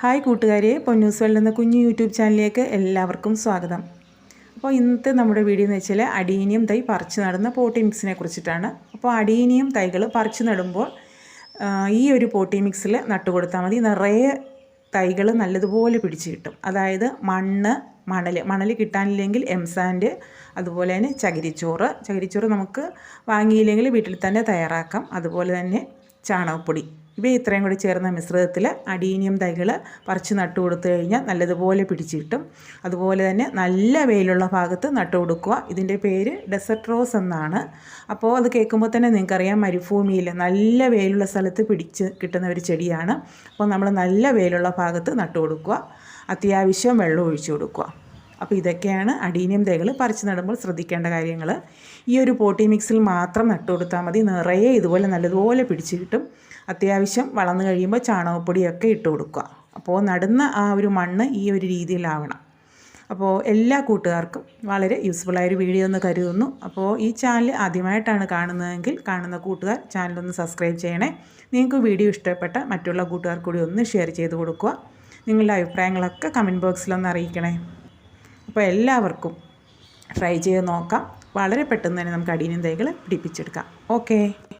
Hi കൂട്ടുകാരെ Ponnoos world എന്ന കുഞ്ഞു യൂട്യൂബ് ചാനലിലേക്ക് എല്ലാവർക്കും സ്വാഗതം. അപ്പോൾ ഇന്നത്തെ നമ്മുടെ വീഡിയോ എന്ന് വെച്ചാൽ അടീനിയം തൈ പറിച്ച് നടുന്ന പോട്ടി മിക്സിനെ കുറിച്ചിട്ടാണ്. അപ്പോൾ അടീനിയം തൈകൾ പറിച്ച് നടുമ്പോൾ ഈ ഒരു പോട്ടി മിക്സിൽ നട്ടു കൊടുത്താൽ മതി. നിറയെ തൈകൾ നല്ലതുപോലെ പിടിച്ച് കിട്ടും. അതായത് മണ്ണ് മണൽ മണൽ കിട്ടാനില്ലെങ്കിൽ എംസാൻഡ് അതുപോലെ തന്നെ ചകിരിച്ചോറ്. ചകിരിച്ചോറ് നമുക്ക് വാങ്ങിയില്ലെങ്കിൽ വീട്ടിൽ തന്നെ തയ്യാറാക്കാം. അതുപോലെ തന്നെ ചാണകപ്പൊടി. ഇവ ഇത്രയും കൂടി ചേർന്ന മിശ്രിതത്തിൽ അടീനിയം തൈകൾ പറിച്ച് നട്ടു കൊടുത്തു കഴിഞ്ഞാൽ നല്ലതുപോലെ പിടിച്ചു കിട്ടും. അതുപോലെ തന്നെ നല്ല വെയിലുള്ള ഭാഗത്ത് നട്ടു കൊടുക്കുക. ഇതിന്റെ പേര് ഡെസർട്ട് റോസ് എന്നാണ്. അപ്പോൾ അത് കേൾക്കുമ്പോൾ തന്നെ നിങ്ങൾക്കറിയാം മരുഭൂമിയിൽ നല്ല വെയിലുള്ള സ്ഥലത്ത് പിടിച്ച് കിട്ടുന്ന ഒരു ചെടിയാണ്. അപ്പോൾ നമ്മൾ നല്ല വെയിലുള്ള ഭാഗത്ത് നട്ടു കൊടുക്കുക. അത്യാവശ്യം വെള്ളം ഒഴിച്ചു കൊടുക്കുക. അപ്പോൾ ഇതൊക്കെയാണ് അടീനിയം തൈകൾ പറിച്ചു നടുമ്പോൾ ശ്രദ്ധിക്കേണ്ട കാര്യങ്ങൾ ഈ ഒരു പോട്ടി മിക്സിൽ മാത്രം നട്ടു കൊടുത്താൽ മതി. നിറയെ ഇതുപോലെ നല്ലതുപോലെ പിടിച്ചു കിട്ടും. അത്യാവശ്യം വളർന്നു കഴിയുമ്പോൾ ചാണകപ്പൊടിയൊക്കെ ഇട്ട് കൊടുക്കുക. അപ്പോൾ നടുന്ന ആ ഒരു മണ്ണ് ഈ ഒരു രീതിയിലാവണം. അപ്പോൾ എല്ലാ കൂട്ടുകാർക്കും വളരെ യൂസ്ഫുള്ളായൊരു വീഡിയോ എന്ന് കരുതുന്നു. അപ്പോൾ ഈ ചാനൽ ആദ്യമായിട്ടാണ് കാണുന്നതെങ്കിൽ കാണുന്ന കൂട്ടുകാർ ചാനലൊന്ന് സബ്സ്ക്രൈബ് ചെയ്യണേ. നിങ്ങൾക്ക് വീഡിയോ ഇഷ്ടപ്പെട്ട മറ്റുള്ള കൂട്ടുകാർ കൂടി ഒന്ന് ഷെയർ ചെയ്ത് കൊടുക്കുക. നിങ്ങളുടെ അഭിപ്രായങ്ങളൊക്കെ കമന്റ് ബോക്സിലൊന്ന് അറിയിക്കണേ. അപ്പോൾ എല്ലാവർക്കും ട്രൈ ചെയ്ത് നോക്കാം. വളരെ പെട്ടെന്ന് തന്നെ നമുക്ക് അടിയനും തൈകൾ പിടിപ്പിച്ചെടുക്കാം. ഓക്കേ.